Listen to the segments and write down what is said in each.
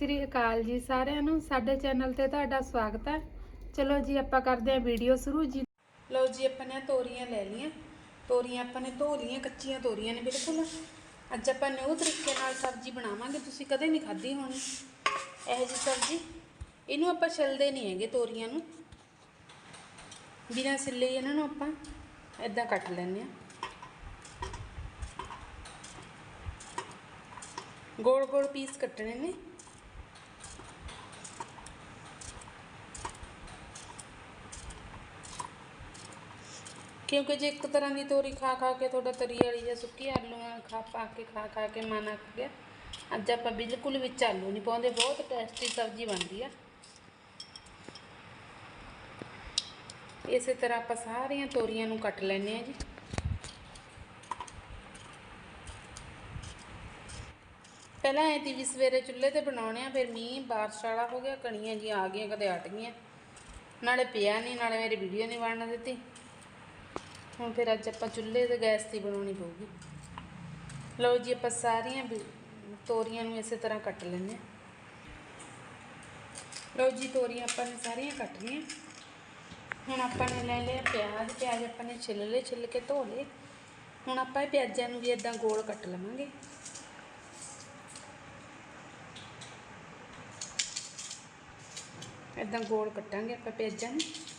ਸ੍ਰੀ ਅਕਾਲ ਜੀ ਸਾਰਿਆਂ ਨੂੰ। ਸਾਡੇ ਚੈਨਲ ਤੇ ਤੁਹਾਡਾ ਸਵਾਗਤ ਹੈ। ਚਲੋ ਜੀ, ਆਪਾਂ ਕਰਦੇ ਹਾਂ ਵੀਡੀਓ ਸ਼ੁਰੂ। ਜੀ ਲਓ ਜੀ, ਆਪਾਂ ਨੇ ਤੋਰੀਆਂ ਲੈ ਲਈਆਂ। ਤੋਰੀਆਂ ਆਪਾਂ ਨੇ ਧੋ ਲਈਆਂ, ਕੱਚੀਆਂ ਤੋਰੀਆਂ ਨੇ ਬਿਲਕੁਲ। ਅੱਜ ਆਪਾਂ ਨੇ ਉਹ ਤਰੀਕੇ ਨਾਲ ਸਬਜ਼ੀ ਬਣਾਵਾਂਗੇ। ਤੁਸੀਂ ਕਦੇ ਨਹੀਂ ਖਾਧੀ ਹੋਣੀ। ਇਹੋ ਜੀ ਸਬਜ਼ੀ। ਇਹਨੂੰ ਆਪਾਂ ਛਿਲਦੇ ਨਹੀਂ ਹੈਗੇ ਤੋਰੀਆਂ ਨੂੰ। ਬਿਨਾਂ ਛਿੱਲੇ ਇਹਨਾਂ ਨੂੰ ਆਪਾਂ ਇਦਾਂ ਕੱਟ ਲੈਂਦੇ ਆ ਗੋਲ ਗੋਲ ਪੀਸ ਕੱਟਣੇ ਨੇ। ਕਿਉਂਕਿ ਜੇ ਇੱਕ ਤਰ੍ਹਾਂ ਦੀ ਤੋਰੀ ਖਾ ਖਾ ਕੇ ਤੁਹਾਡਾ ਤਰੀ ਵਾਲੀ ਜਾਂ ਸੁੱਕੀ ਆਲੂਆਂ ਖਾ ਪਾ ਕੇ, ਖਾ ਖਾ ਕੇ ਮਨ ਅੱਕ ਗਿਆ, ਅੱਜ ਆਪਾਂ ਬਿਲਕੁਲ ਵਿੱਚ ਆਲੂ ਨਹੀਂ ਪਾਉਂਦੇ, ਬਹੁਤ ਟੇਸਟੀ ਸਬਜ਼ੀ ਬਣਦੀ ਆ। ਇਸੇ ਤਰ੍ਹਾਂ ਆਪਾਂ ਸਾਰੀਆਂ ਤੋਰੀਆਂ ਨੂੰ ਕੱਟ ਲੈਣੇ ਆ ਜੀ। ਪਹਿਲਾਂ ਐ ਤੀ ਵੀ ਸਵੇਰੇ ਚੁੱਲ੍ਹੇ ਤੇ ਬਣਾਉਣੇ ਆ, ਫਿਰ ਮੀਂਹ, ਬਾਰਿਸ਼ ਵਾਲਾ ਹੋ ਗਿਆ, ਕਣੀਆਂ ਜੀ ਆ ਗਈਆਂ, ਕਦੇ ਅਟ ਗਈਆਂ। ਨਾਲੇ ਪਿਆ ਨਹੀਂ ਨਾਲੇ ਮੇਰੀ ਵੀਡੀਓ ਨਹੀਂ ਬਣਨ ਦਿੱਤੀ। ਹੁਣ ਫਿਰ ਅੱਜ ਆਪਾਂ ਚੁੱਲ੍ਹੇ ਤੇ ਗੈਸ ਦੀ ਬਣਾਉਣੀ ਪਊਗੀ। ਲਓ ਜੀ, ਆਪਾਂ ਸਾਰੀਆਂ ਵੀ- ਤੋਰੀਆਂ ਨੂੰ ਇਸੇ ਤਰ੍ਹਾਂ ਕੱਟ ਲੈਂਦੇ ਹਾਂ। ਲਓ ਜੀ, ਤੋਰੀਆਂ ਆਪਾਂ ਨੇ ਸਾਰੀਆਂ ਕੱਟ ਲਈਆਂ ਹੁਣ ਆਪਾਂ ਨੇ ਲੈ ਲਿਆ ਪਿਆਜ਼। ਪਿਆਜ਼ ਆਪਾਂ ਨੇ ਛਿੱਲ ਲਏ, ਛਿੱਲ ਕੇ ਧੋ ਲਏ। ਹੁਣ ਆਪਾਂ ਇਹ ਪਿਆਜ਼ਾਂ ਨੂੰ ਵੀ ਇਦਾਂ ਗੋਲ ਕੱਟ ਲਵਾਂਗੇ। ਇਦਾਂ ਗੋਲ ਕੱਟਾਂਗੇ ਆਪਾਂ ਪਿਆਜ਼ਾਂ ਨੂੰ।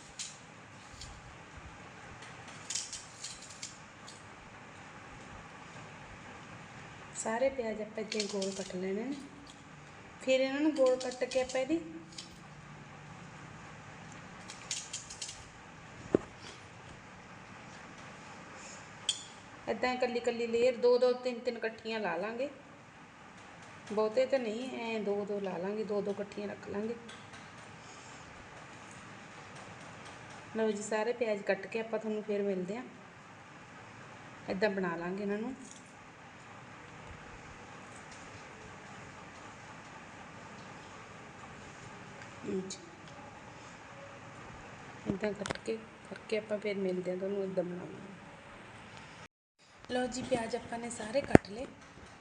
ਸਾਰੇ ਪਿਆਜ਼ ਆਪਾਂ ਇੱਦਾਂ ਗੋਲ ਕੱਟ ਲੈਣੇ ਨੇ। ਫਿਰ ਇਹਨਾਂ ਨੂੰ ਗੋਲ ਕੱਟ ਕੇ ਆਪਾਂ ਇਹਦੀ ਇਦਾਂ ਇਕੱਲੀ ਇਕੱਲੀ ਲੇਅਰ ਦੋ ਦੋ ਤਿੰਨ ਤਿੰਨ ਇਕੱਠੀਆਂ ਲਾ ਲਾਂਗੇ। ਬਹੁਤੇ ਤਾਂ ਨਹੀਂ, ਐ ਦੋ ਦੋ ਲਾ ਲਾਂਗੇ, ਦੋ ਦੋ ਇਕੱਠੀਆਂ ਰੱਖ ਲਾਂਗੇ। ਲਓ ਜੀ, ਸਾਰੇ ਪਿਆਜ਼ ਕੱਟ ਕੇ ਆਪਾਂ ਤੁਹਾਨੂੰ ਫੇਰ ਮਿਲਦੇ ਆ ਇਦਾਂ ਬਣਾ ਲਾਂਗੇ ਇਹਨਾਂ ਨੂੰ। ਇਦਾਂ ਕੱਟ ਕੇ, ਕਰਕੇ ਆਪਾਂ ਫਿਰ ਮਿਲਦੇ ਆ ਤੁਹਾਨੂੰ ਇਦਾਂ ਬਣਾਉਣਾ ਲਓ ਜੀ, ਪਿਆਜ਼ ਆਪਾਂ ਨੇ ਸਾਰੇ ਕੱਟ ਲਏ।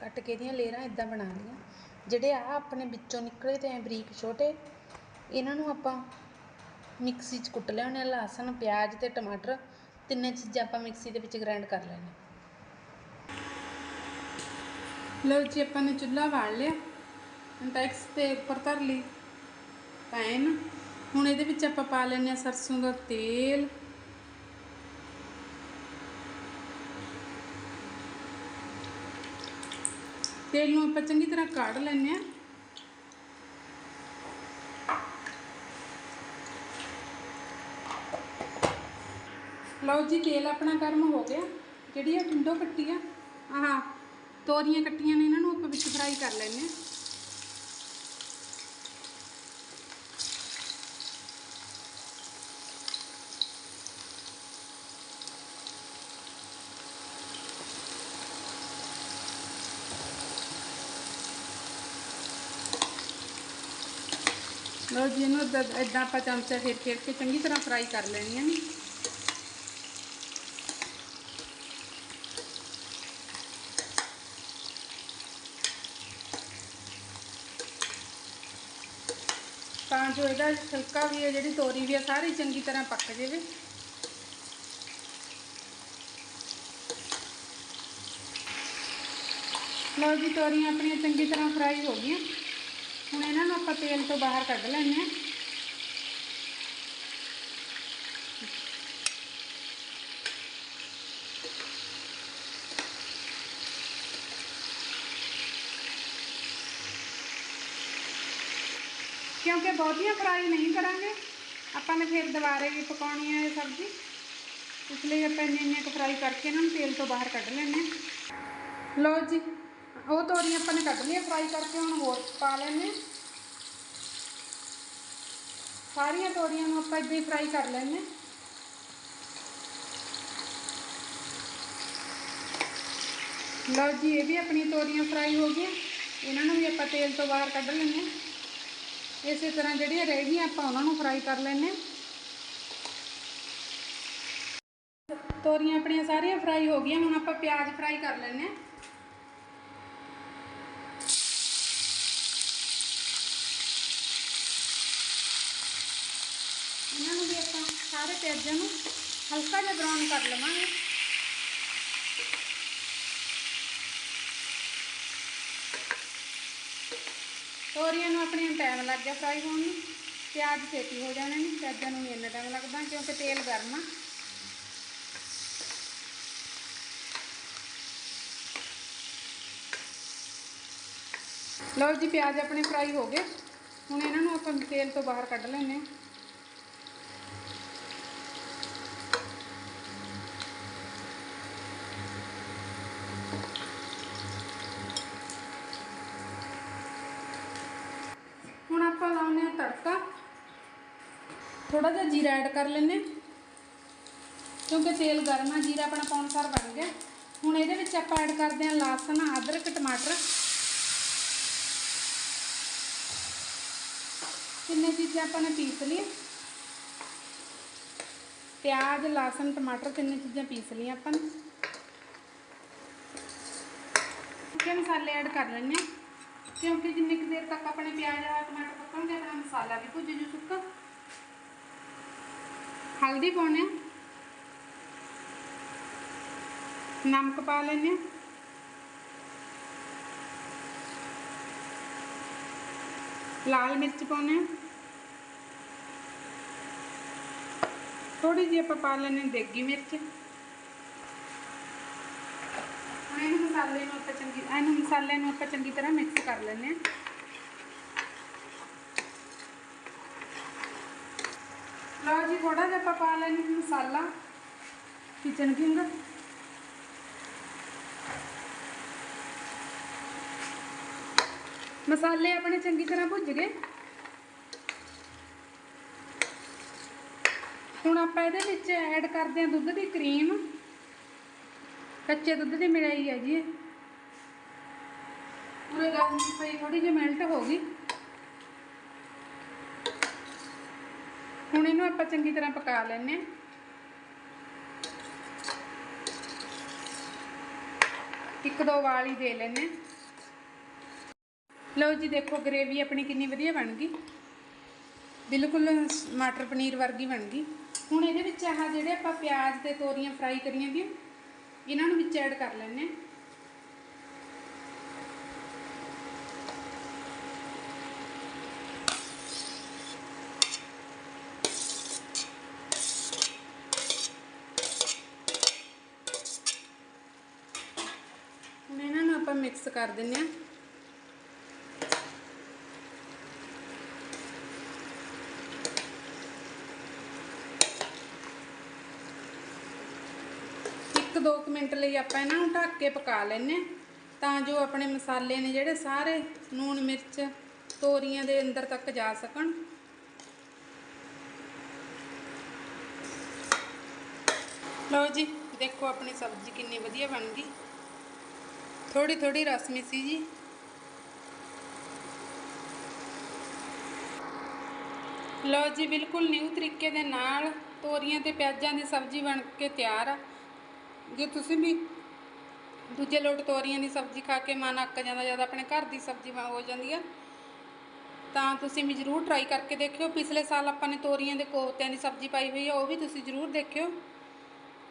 ਕੱਟ ਕੇ ਇਹਦੀਆਂ ਲੇਅਰਾਂ ਇਦਾਂ ਬਣਾ ਲਈਆਂ। ਜਿਹੜੇ ਆ ਆਪਣੇ ਵਿੱਚੋਂ ਨਿਕਲੇ ਤੇ ਐ ਬਰੀਕ ਛੋਟੇ, ਇਹਨਾਂ ਨੂੰ ਆਪਾਂ ਮਿਕਸੀ 'ਚ ਕੁੱਟ ਲਿਆਉਣੇ ਲਸਣ, ਪਿਆਜ਼ ਤੇ ਟਮਾਟਰ। ਤਿੰਨੇ ਚੀਜ਼ਾਂ ਆਪਾਂ ਮਿਕਸੀ ਦੇ ਵਿੱਚ ਗ੍ਰਾਈਂਡ ਕਰ ਲੈਣੇ ਲਓ ਜੀ, ਆਪਾਂ ਨੇ ਚੁੱਲ੍ਹਾ ਬਾਲ ਲਿਆ। ਇੰਟੈਕਸ ਤੇ ਉੱਪਰ ਧਰ ਲਈ। ਪੈਨ ਹੁਣ ਇਹਦੇ ਵਿੱਚ ਆਪਾਂ ਪਾ ਲੈਂਦੇ ਹਾਂ ਸਰਸੋਂ ਦਾ ਤੇਲ। ਤੇਲ ਨੂੰ ਆਪਾਂ ਚੰਗੀ ਤਰ੍ਹਾਂ ਕਾੜ ਲੈਂਦੇ ਹਾਂ। ਲਓ ਜੀ, ਤੇਲ ਆਪਣਾ ਗਰਮ ਹੋ ਗਿਆ। ਜਿਹੜੀ ਆ ਟਿੰਡੋ ਕੱਟੀ ਆ, ਆਹ ਤੋਰੀਆਂ ਕੱਟੀਆਂ ਨੇ, ਇਹਨਾਂ ਨੂੰ ਆਪਾਂ ਵਿੱਚ ਫਰਾਈ ਕਰ ਲੈਂਦੇ ਹਾਂ। ਲਓ ਜੀ, ਇਹਨੂੰ ਇਦਾਂ ਆਪਾਂ ਚਮਚਾ ਫੇਰ ਫੇਰ ਕੇ ਚੰਗੀ ਤਰ੍ਹਾਂ ਫਰਾਈ ਕਰ ਲੈਣੀਆਂ ਨੇ। ਤਾਂ ਜੋ ਇਹਦਾ ਛਿਲਕਾ ਵੀ ਹੈ, ਜਿਹੜੀ ਤੋਰੀ ਵੀ ਹੈ, ਸਾਰੀ ਚੰਗੀ ਤਰ੍ਹਾਂ ਪੱਕ ਜਾਵੇ। ਲਓ ਜੀ, ਤੋਰੀਆਂ ਆਪਣੀਆਂ ਚੰਗੀ ਤਰ੍ਹਾਂ ਫਰਾਈ ਹੋ ਗਈਆਂ। ਹੁਣ ਇਹਨਾਂ ਨੂੰ ਆਪਾਂ ਤੇਲ ਤੋਂ ਬਾਹਰ ਕੱਢ ਲੈਂਦੇ ਹਾਂ ਕਿਉਂਕਿ ਬਹੁਤੀਆਂ ਫਰਾਈ ਨਹੀਂ ਕਰਾਂਗੇ ਆਪਾਂ ਨੇ ਫਿਰ ਦੁਬਾਰੇ ਵੀ ਪਕਾਉਣੀ ਹੈ ਇਹ ਸਬਜ਼ੀ ਇਸ ਲਈ ਆਪਾਂ ਇੰਨੇ ਇੰਨੇ ਕੁ ਫਰਾਈ ਕਰਕੇ ਇਹਨਾਂ ਨੂੰ ਤੇਲ ਤੋਂ ਬਾਹਰ ਕੱਢ ਲੈਂਦੇ ਹਾਂ ਲਓ ਜੀ ਉਹ ਤੋਰੀਆਂ ਆਪਾਂ ਨੇ ਕੱਢ ਲਈਆਂ ਫਰਾਈ ਕਰਕੇ ਹੁਣ ਹੋਰ ਪਾ ਲੈਂਦੇ ਹਾਂ ਸਾਰੀਆਂ ਤੋਰੀਆਂ ਨੂੰ ਆਪਾਂ ਇੱਦਾਂ ਹੀ ਫਰਾਈ ਕਰ ਲੈਂਦੇ ਹਾਂ। ਲਓ ਜੀ, ਇਹ ਵੀ ਆਪਣੀ ਤੋਰੀਆਂ ਫਰਾਈ ਹੋ ਗਈਆਂ। ਇਹਨਾਂ ਨੂੰ ਵੀ ਆਪਾਂ ਤੇਲ ਤੋਂ ਬਾਹਰ ਕੱਢ ਲੈਂਦੇ ਹਾਂ। ਇਸੇ ਤਰ੍ਹਾਂ ਜਿਹੜੀਆਂ ਰਹਿ ਗਈਆਂ, ਆਪਾਂ ਉਹਨਾਂ ਨੂੰ ਫਰਾਈ ਕਰ ਲੈਂਦੇ ਹਾਂ। ਤੋਰੀਆਂ ਆਪਣੀਆਂ ਸਾਰੀਆਂ ਫਰਾਈ ਹੋ ਗਈਆਂ, ਹੁਣ ਆਪਾਂ ਪਿਆਜ਼ ਫਰਾਈ ਕਰ ਲੈਂਦੇ ਹਾਂ ਪਿਆਜ਼ਾਂ ਨੂੰ ਹਲਕਾ ਜਿਹਾ ਬਰਾਊਨ ਕਰ ਲਵਾਂਗੇ ਤੋਰੀਆਂ ਨੂੰ ਆਪਣੀਆਂ ਟਾਈਮ ਲੱਗ ਗਿਆ ਫਰਾਈ ਹੋਣ ਨੂੰ ਪਿਆਜ਼ ਛੇਤੀ ਹੋ ਜਾਣੇ ਨੇ ਪਿਆਜ਼ਾਂ ਨੂੰ ਨਹੀਂ ਇੰਨਾ ਟਾਈਮ ਲੱਗਦਾ ਕਿਉਂਕਿ ਤੇਲ ਗਰਮ ਆ ਲਓ ਜੀ ਪਿਆਜ਼ ਆਪਣੇ ਫਰਾਈ ਹੋ ਗਏ ਹੁਣ ਇਹਨਾਂ ਨੂੰ ਆਪਾਂ ਤੇਲ ਤੋਂ ਬਾਹਰ ਕੱਢ ਲੈਂਦੇ ਹਾਂ ਹੁਣ ਆਪਾਂ ਲਾਉਂਦੇ ਹਾਂ ਤੜਕਾ ਥੋੜਾ ਜਿਹਾ ਜੀਰਾ ਐਡ ਕਰ ਲੈਂਦੇ ਹਾਂ। ਕਿਉਂਕਿ ਤੇਲ ਗਰਮ ਆ, ਜੀਰਾ ਆਪਣਾ ਪੌਣ ਸਾਰ ਬਣ ਗਿਆ। ਹੁਣ ਇਹਦੇ ਵਿੱਚ ਆਪਾਂ ਐਡ ਕਰਦੇ ਹਾਂ ਲਸਣ, ਅਦਰਕ, ਟਮਾਟਰ। ਤਿੰਨੇ ਚੀਜ਼ਾਂ ਆਪਾਂ ਨੇ ਪੀਸ ਲਈਆਂ। ਪਿਆਜ਼, ਲਸਣ, ਟਮਾਟਰ ਤਿੰਨੇ ਚੀਜ਼ਾਂ ਪੀਸ ਲਈਆਂ ਆਪਾਂ ਨੇ। ਸੁੱਕੇ ਮਸਾਲੇ ਐਡ ਕਰ ਲੈਣੇ ਆ ਕਿਉਂਕਿ ਜਿੰਨੀ ਕੁ ਦੇਰ ਤੱਕ ਆਪਣੇ ਪਿਆਜ਼, ਟਮਾਟਰ ਪੱਕਣਗੇ, ਆਪਣਾ ਮਸਾਲਾ ਵੀ ਭੁੱਜ ਜੂ ਸੁੱਕਾ। ਹਲਦੀ ਪਾਉਣੇ ਆ ਨਮਕ ਪਾ ਲੈਣੇ ਆ ਲਾਲ ਮਿਰਚ ਪਾਉਣੇ ਆ ਥੋੜੀ ਜਿਹੀ ਆਪਾਂ ਪਾ ਲੈਣੇ ਦੇਗੀ ਮਿਰਚ ਹੁਣ ਇਹਨੂੰ ਮਸਾਲੇ ਨੂੰ ਆਪਾਂ ਚੰਗੀ ਇਹਨੂੰ ਮਸਾਲੇ ਨੂੰ ਆਪਾਂ ਚੰਗੀ ਤਰ੍ਹਾਂ ਮਿਕਸ ਕਰ ਲੈਣੇ ਆ ਲਓ ਜੀ ਥੋੜਾ ਜਿਹਾ ਆਪਾਂ ਪਾ ਲੈਣੇ ਮਸਾਲਾ। ਕਿਚਨ ਕਿੰਗ ਮਸਾਲੇ ਆਪਣੇ ਚੰਗੀ ਤਰ੍ਹਾਂ ਭੁੱਜ ਗਏ। ਹੁਣ ਆਪਾਂ ਇਹਦੇ ਵਿੱਚ ਐਡ ਕਰਦੇ ਹਾਂ ਦੁੱਧ ਦੀ ਕਰੀਮ ਕੱਚੇ ਦੁੱਧ ਦੀ ਮਿਲਾਈ ਹੈ ਜੀ ਪੂਰੇ ਗਰਮ ਪਈ ਥੋੜੀ ਜਿਹੀ ਮੈਲਟ ਹੋ ਗਈ। ਹੁਣ ਇਹਨੂੰ ਆਪਾਂ ਚੰਗੀ ਤਰ੍ਹਾਂ ਪਕਾ ਲੈਣੇ ਹਾਂ। ਇੱਕ ਦੋ ਵਾਲੀ ਦੇ ਲੈਣੇ ਲਓ ਜੀ, ਦੇਖੋ ਗ੍ਰੇਵੀ ਆਪਣੀ ਕਿੰਨੀ ਵਧੀਆ ਬਣ ਗਈ। ਬਿਲਕੁਲ ਮਟਰ ਪਨੀਰ ਵਰਗੀ ਬਣ ਗਈ। ਹੁਣ ਇਹਦੇ ਵਿੱਚ ਆਹ ਜਿਹੜੇ ਆਪਾਂ ਪਿਆਜ਼ ਤੇ ਤੋਰੀਆਂ ਫਰਾਈ ਕਰੀਆਂ ਵੀ, ਇਹਨਾਂ ਨੂੰ ਵਿੱਚ ਐਡ ਕਰ ਲੈਣੇ ਹੁਣ ਇਹਨਾਂ ਨੂੰ ਆਪਾਂ ਮਿਕਸ ਕਰ ਦਿੰਨੇ ਆ ਇੱਕ ਦੋ ਮਿੰਟ ਲਈ ਆਪਾਂ ਇਹਨਾਂ ਨੂੰ ਢੱਕ ਕੇ ਪਕਾ ਲੈਨੇ ਤਾਂ ਜੋ ਆਪਣੇ ਮਸਾਲੇ ਨੇ ਜਿਹੜੇ ਸਾਰੇ ਨੂਣ ਮਿਰਚ, ਤੋਰੀਆਂ ਦੇ ਅੰਦਰ ਤੱਕ ਜਾ ਸਕਣ। ਲਓ ਜੀ, ਦੇਖੋ ਆਪਣੀ ਸਬਜ਼ੀ ਕਿੰਨੀ ਵਧੀਆ ਬਣ ਗਈ। ਥੋੜੀ ਥੋੜੀ ਰਸਮੀ ਸੀ ਜੀ। ਲਓ ਜੀ, ਬਿਲਕੁਲ ਨਿਊ ਤਰੀਕੇ ਦੇ ਨਾਲ ਤੋਰੀਆਂ ਤੇ ਪਿਆਜ਼ਾਂ ਦੀ ਸਬਜ਼ੀ ਬਣ ਕੇ ਤਿਆਰ ਆ। ਜੇ ਤੁਸੀਂ ਵੀ ਦੂਜੇ ਲੋਟ ਤੋਰੀਆਂ ਦੀ ਸਬਜ਼ੀ ਖਾ ਕੇ ਮਨ ਅੱਕ ਜਾਂਦਾ, ਜਦ ਆਪਣੇ ਘਰ ਦੀ ਸਬਜ਼ੀ ਹੋ ਜਾਂਦੀ ਆ, ਤਾਂ ਤੁਸੀਂ ਵੀ ਜ਼ਰੂਰ ਟਰਾਈ ਕਰਕੇ ਦੇਖਿਓ। ਪਿਛਲੇ ਸਾਲ ਆਪਾਂ ਨੇ ਤੋਰੀਆਂ ਦੇ ਕੋਫਤਿਆਂ ਦੀ ਸਬਜ਼ੀ ਪਾਈ ਹੋਈ ਆ, ਉਹ ਵੀ ਤੁਸੀਂ ਜ਼ਰੂਰ ਦੇਖਿਓ।